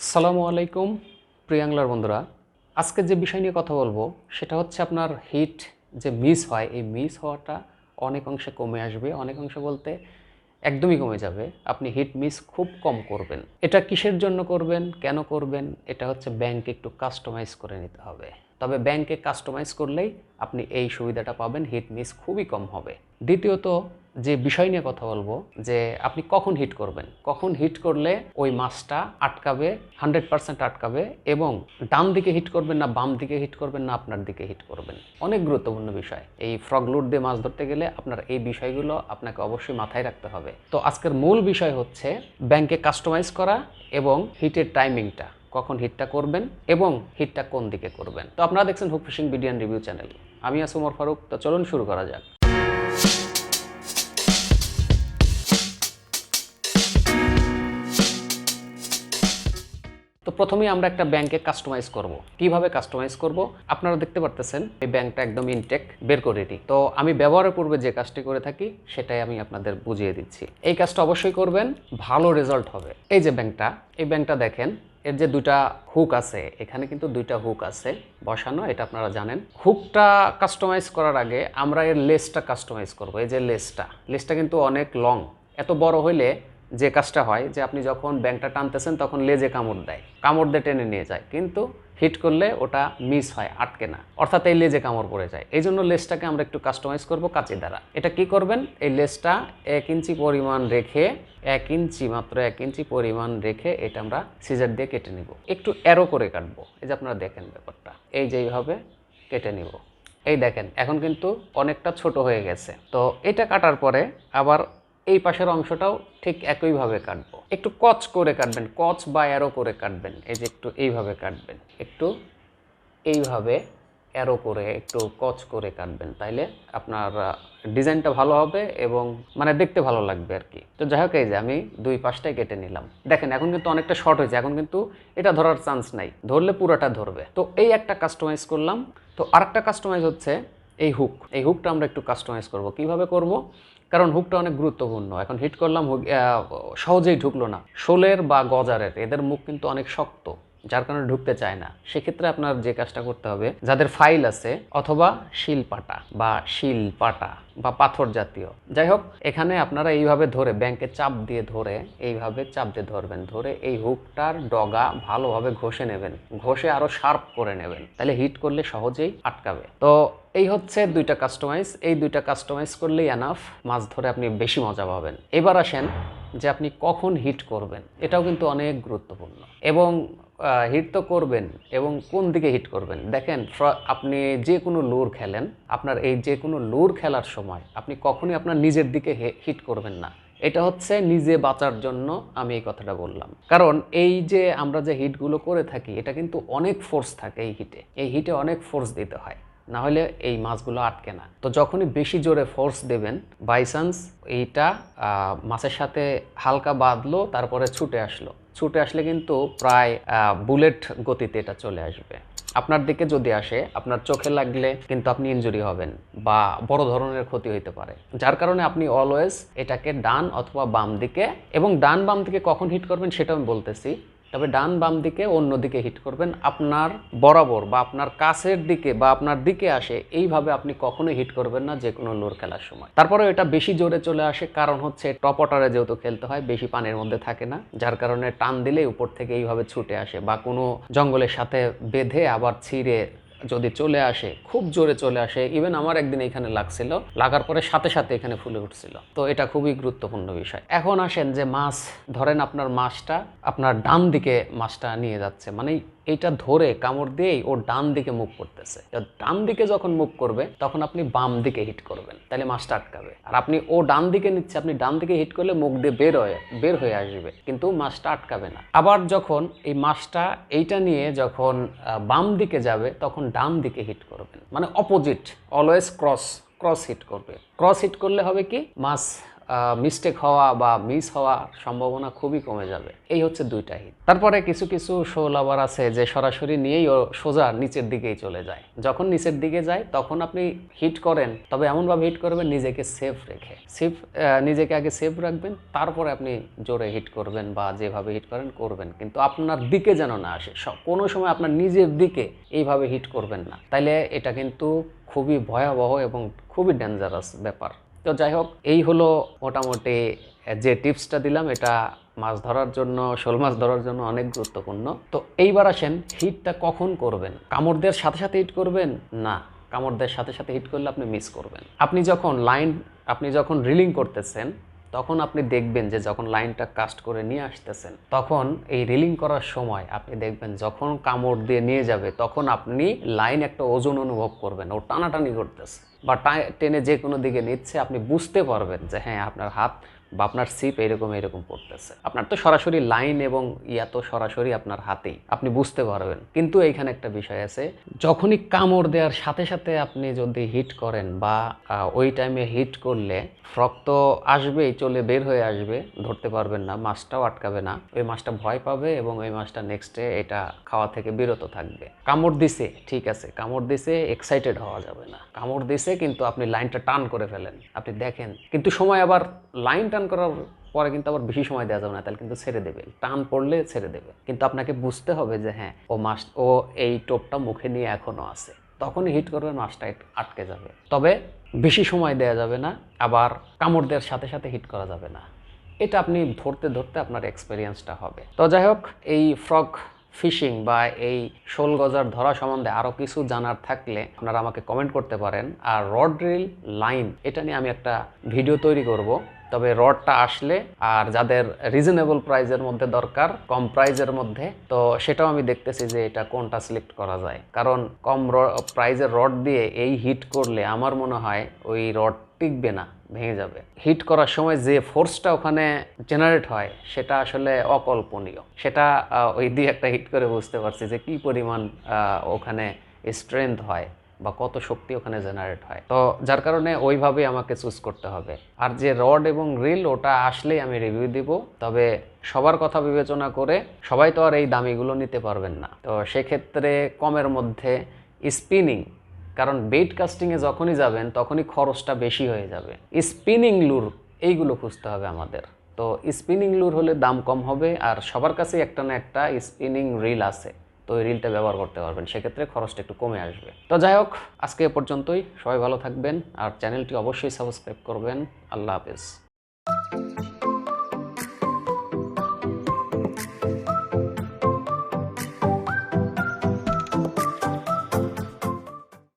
আসসালামু আলাইকুম প্রিয়াংলার বন্ধুরা। আজকে যে বিষয় নিয়ে কথা বলব, সেটা হচ্ছে আপনার হিট যে মিস হয়, এই মিস হওয়াটা অনেক অংশে কমে আসবে। অনেক অংশে বলতে একদমই কমে যাবে। আপনি হিট মিস খুব কম করবেন। এটা কিসের জন্য করবেন? কেন করবেন? এটা হচ্ছে ব্যাংকে একটু কাস্টমাইজ করে নিতে হবে। তবে ব্যাংকে কাস্টমাইজ করলেই আপনি এই সুবিধাটা পাবেন হিট মিস খুবই কম হবে। দ্বিতীয়ত যে বিষয় নিয়ে কথা বলব, যে আপনি কখন হিট করবেন? কখন হিট করলে ওই মাছটা আটকাবে হান্ড্রেড পার্সেন্ট আটকাবে এবং ডান দিকে হিট করবেন না, বাম দিকে হিট করবেন না, আপনার দিকে হিট করবেন? অনেক গুরুত্বপূর্ণ বিষয়। এই ফ্রগ লুট দিয়ে মাছ ধরতে গেলে আপনার এই বিষয়গুলো আপনাকে অবশ্যই মাথায় রাখতে হবে। তো আজকের মূল বিষয় হচ্ছে ব্যাংকে কাস্টমাইজ করা এবং হিটের টাইমিংটা কখন হিটটা করবেন এবং হিটটা কোন দিকে করবেন? তো আপনারা দেখছেন হুক ফিশিং বিডিয়ান রিভিউ চ্যানেল আমি আছি ওমর ফারুক, তো চলুন শুরু করা যাক। তো প্রথমেই আমরা একটা ব্যাংকে কাস্টমাইজ করব। কীভাবে কাস্টমাইজ করব? আপনারা দেখতে পারতেছেন, এই ব্যাংকটা একদম ইনটেক, বের করে দিই তো আমি ব্যবহারের পূর্বে যে কাজটি করে থাকি, সেটাই আমি আপনাদের বুঝিয়ে দিচ্ছি। এই কাজটা অবশ্যই করবেন, ভালো রেজাল্ট হবে। এই যে ব্যাংকটা, এই ব্যাংকটা দেখেন, এর যে দুইটা হুক আছে, এখানে কিন্তু দুইটা হুক আছে, বসানো, এটা আপনারা জানেন। হুকটা কাস্টমাইজ করার আগে আমরা এর লেসটা কাস্টমাইজ করব। এই যে লেসটা লেসটা কিন্তু অনেক লং এত বড় হইলে যে কাজটা হয়, যে আপনি যখন ব্যাংকটা টানতেছেন তখন লেজে কামড় দেয়। কামড় দিয়ে টেনে নিয়ে যায়। কিন্তু হিট করলে ওটা মিস হয়, আটকে না। অর্থাৎ এই লেজে কামড় পড়ে যায়। এই জন্য লেসটাকে আমরা একটু কাস্টমাইজ করব কাঁচি দ্বারা। এটা কি করবেন? এই লেসটা এক ইঞ্চি পরিমাণ রেখে, এক ইঞ্চি মাত্র এক ইঞ্চি পরিমাণ রেখে এটা আমরা সিজার দিয়ে কেটে নিব। একটু অ্যারো করে কাটবো। এই যে আপনারা দেখেন ব্যাপারটা। এই যে এইভাবে কেটে নিব। এই দেখেন, এখন কিন্তু অনেকটা ছোট হয়ে গেছে। তো এটা কাটার পরে আবার এই পাশের অংশটাও ঠিক একইভাবে কাটবো। একটু কচ করে কাটবেন, কচ বা অ্যারো করে কাটবেন, এই যে একটু এইভাবে কাটবেন। একটু এইভাবে অ্যারো করে একটু কচ করে কাটবেন, তাইলে আপনার ডিজাইনটা ভালো হবে এবং মানে দেখতে ভালো লাগবে আর কি। তো যাই হোক, এই যে আমি দুই পাশটাই কেটে নিলাম। দেখেন, এখন কিন্তু অনেকটা শর্ট হয়েছে, এখন কিন্তু এটা ধরার চান্স নাই, ধরলে পুরোটা ধরবে। তো এই একটা কাস্টমাইজ করলাম। তো আরেকটা কাস্টমাইজ হচ্ছে এই হুক এই হুকটা আমরা একটু কাস্টমাইজ করব। কীভাবে করব? কারণ হুকটা অনেক গুরুত্বপূর্ণ। এখন হিট করলাম সহজেই ঢুকলো না। শোলের বা গজারের, এদের মুখ কিন্তু অনেক শক্ত। যার কারণে ঢুকতে চায় না, সেক্ষেত্রে আপনার যে কাজটা করতে হবে, যাদের ফাইল আছে অথবা শিল পাটা বা শিল পাটা বা পাথর জাতীয়। যাই হোক, এখানে আপনারা এইভাবে ধরে ব্যাংকে চাপ দিয়ে ধরে, এইভাবে চাপ দিয়ে ধরবেন, ধরে এই হুকটার ডগা ভালোভাবে ঘষে নেবেন, ঘষে আরও শার্প করে নেবেন। তাহলে হিট করলে সহজেই আটকাবে। তো এই হচ্ছে দুইটা কাস্টমাইজ এই দুইটা কাস্টমাইজ করলেই এনাফ মাছ ধরে আপনি বেশি মজা পাবেন। এবার আসেন যে আপনি কখন হিট করবেন, এটাও কিন্তু অনেক গুরুত্বপূর্ণ। এবং হিট তো করবেন এবং কোন দিকে হিট করবেন? দেখেন আপনি যে কোনো লোর খেলেন, আপনার এই যে কোনো লোর খেলার সময় আপনি কখনই আপনার নিজের দিকে হিট করবেন না। এটা হচ্ছে নিজে বাঁচার জন্য আমি এই কথাটা বললাম। কারণ এই যে আমরা যে হিটগুলো করে থাকি, এটা কিন্তু অনেক ফোর্স থাকে এই হিটে এই হিটে অনেক ফোর্স দিতে হয়। না হলে এই মাছগুলো আটকে না। তো যখনই বেশি জোরে ফোর্স দেবেন বাই চান্স এইটা মাছের সাথে হালকা বাঁধলো, তারপরে ছুটে আসলো। ছুটে আসলে কিন্তু প্রায় বুলেট গতিতে এটা চলে আসবে। আপনার দিকে যদি আসে, আপনার চোখে লাগলে কিন্তু আপনি ইনজুরি হবেন বা বড় ধরনের ক্ষতি হইতে পারে। যার কারণে আপনি অলওয়েজ এটাকে ডান অথবা বাম দিকে এবং ডান বাম দিকে কখন হিট করবেন সেটা আমি বলতেছি। তবে ডান বাম দিকে অন্য দিকে হিট করবেন। আপনার বরাবর বা আপনার কাছের দিকে বা আপনার দিকে আসে, এইভাবে আপনি কখনোই হিট করবেন না যে কোনো লোর খেলার সময়। তারপরে এটা বেশি জোরে চলে আসে, কারণ হচ্ছে টপ ওয়াটারে যেহেতু খেলতে হয়, বেশি পানির মধ্যে থাকে না, যার কারণে টান দিলে উপর থেকে এইভাবে ছুটে আসে বা কোনো জঙ্গলের সাথে বেঁধে আবার ছিঁড়ে যদি চলে আসে, খুব জোরে চলে আসে ইভেন আমার একদিন এখানে লাগছিল, লাগার পরে সাথে সাথে এখানে ফুলে উঠছিল। তো এটা খুবই গুরুত্বপূর্ণ বিষয়। এখন আসেন যে মাছ, ধরেন আপনার মাছটা আপনার ডান দিকে মাছটা নিয়ে যাচ্ছে মানে এইটা ধরে কামড় দিয়েই ও ডান দিকে মুখ করতেছে। ডান দিকে যখন মুখ করবে, তখন আপনি বাম দিকে হিট করবেন। তাহলে মাছটা আটকাবে। আর আপনি ও ডান দিকে নিচ্ছে, আপনি ডান দিকে হিট করলে মুখ দিয়ে বের হয়ে বের হয়ে আসবে। কিন্তু মাছটা আটকাবে না। আবার যখন এই মাছটা এইটা নিয়ে যখন বাম দিকে যাবে, তখন ডান দিকে হিট করবেন। মানে opposite always cross cross hit করবে। ক্রস হিট করলে হবে কি? মাছ মিস্টেক হওয়া বা মিস হওয়ার সম্ভাবনা খুবই কমে যাবে। এই হচ্ছে দুইটা হিট তারপরে কিছু কিছু শোল আবার আছে যে সরাসরি নিয়েই ও সোজা নিচের দিকেই চলে যায়। যখন নিচের দিকে যায়, তখন আপনি হিট করেন, তবে এমনভাবে হিট করবেন নিজেকে সেফ রেখে। সেফ নিজেকে আগে সেফ রাখবেন, তারপরে আপনি জোরে হিট করবেন বা যেভাবে হিট করেন, করবেন। কিন্তু আপনার দিকে যেন না আসে কোনো সময় আপনার নিজের দিকে এইভাবে হিট করবেন না। তাইলে এটা কিন্তু খুবই ভয়াবহ এবং খুবই ডেঞ্জারাস ব্যাপার। তো যাই হোক, এই হলো মোটামুটি যে টিপসটা দিলাম, এটা মাছ ধরার জন্য, শোল মাছ ধরার জন্য অনেক গুরুত্বপূর্ণ। তো এইবার আসেন, হিটটা কখন করবেন? কামড়দের সাথে সাথে হিট করবেন? না, কামড়দের সাথে সাথে হিট করলে আপনি মিস করবেন। আপনি যখন লাইন আপনি যখন রিলিং করতেছেন, তখন আপনি দেখবেন যে যখন লাইনটা কাস্ট করে নিয়ে আসতেছেন, তখন এই রিলিং করার সময় আপনি দেখবেন যখন কামড় দিয়ে নিয়ে যাবে, তখন আপনি লাইন একটা ওজন অনুভব করবেন, ও টানাটানি করতেছে। বা টেনে যে কোনো দিকে নিচ্ছে আপনি বুঝতে পারবেন যে হ্যাঁ আপনার হাত বা আপনার সিপ এরকম এরকম পড়তেছে। আপনার তো সরাসরি লাইন এবং ইয়া তো সরাসরি আপনার হাতেই, আপনি বুঝতে পারবেন। কিন্তু এইখানে একটা বিষয় আছে, যখনই কামড় দেওয়ার সাথে সাথে আপনি যদি হিট করেন বা ওই টাইমে হিট করলে ফ্রক তো আসবেই, চলে বের হয়ে আসবে, ধরতে পারবেন না, মাছটাও আটকাবে না। ওই মাছটা ভয় পাবে এবং ওই মাছটা নেক্সটে এটা খাওয়া থেকে বিরত থাকবে। কামড় দিছে, ঠিক আছে, কামড় দিছে এক্সাইটেড হওয়া যাবে না। কামড় দিছে, কিন্তু আপনি লাইনটা টান করে ফেলেন, আপনি দেখেন। কিন্তু সময় আবার লাইন টান করার পরে কিন্তু আবার বেশি সময় দেওয়া যাবে না, তাহলে কিন্তু ছেড়ে দেবে। টান পড়লে ছেড়ে দেবে। কিন্তু আপনাকে বুঝতে হবে যে হ্যাঁ ও মাছ ও এই টোপটা মুখে নিয়ে এখনও আছে। তখনই হিট করবেন মাছটা আটকে যাবে। তবে বেশি সময় দেওয়া যাবে না, আবার কামড় দেওয়ার সাথে সাথে হিট করা যাবে না। এটা আপনি ধরতে ধরতে আপনার এক্সপিরিয়েন্সটা হবে। তো যাই হোক, এই ফ্রগ ফিশিং বা এই শোল গজার ধরা সম্বন্ধে আরও কিছু জানার থাকলে আপনারা আমাকে কমেন্ট করতে পারেন। আর রড রিল লাইন এটা নিয়ে আমি একটা ভিডিও তৈরি করব। তবে রডটা আসলে আর যাদের রিজনেবল প্রাইজের মধ্যে দরকার, কম প্রাইজের মধ্যে, তো সেটাও আমি দেখতেছি যে এটা কোনটা সিলেক্ট করা যায়। কারণ কম প্রাইজের রড দিয়ে এই হিট করলে আমার মনে হয় ওই রড টিকবে না, ভেঙে যাবে। হিট করার সময় যে ফোর্সটা ওখানে জেনারেট হয়, সেটা আসলে অকল্পনীয়। সেটা ওই দিয়ে একটা হিট করে বুঝতে পারছি যে কি পরিমাণ ওখানে স্ট্রেংথ হয়। বা কত শক্তি ওখানে জেনারেট হয়। তো যার কারণে ওইভাবে আমাকে চুজ করতে হবে। আর যে রড এবং রিল ওটা আসলেই আমি রিভিউ দিব। তবে সবার কথা বিবেচনা করে সবাই তো আর এই দামিগুলো নিতে পারবেন না। তো সেক্ষেত্রে কমের মধ্যে স্পিনিং কারণ বেট কাস্টিংয়ে যখনই যাবেন, তখনই খরচটা বেশি হয়ে যাবে। স্পিনিং লুর এইগুলো খুঁজতে হবে আমাদের। তো স্পিনিং লুর হলে দাম কম হবে, আর সবার কাছে একটা না একটা স্পিনিং রিল আছে। তো ওই রিলটা ব্যবহার করতে পারবেন। সেক্ষেত্রে খরচটা একটু কমে আসবে। তো যাই হোক, আজকে এ পর্যন্তই। সবাই ভালো থাকবেন আর চ্যানেলটি অবশ্যই সাবস্ক্রাইব করবেন। আল্লাহ হাফেজ।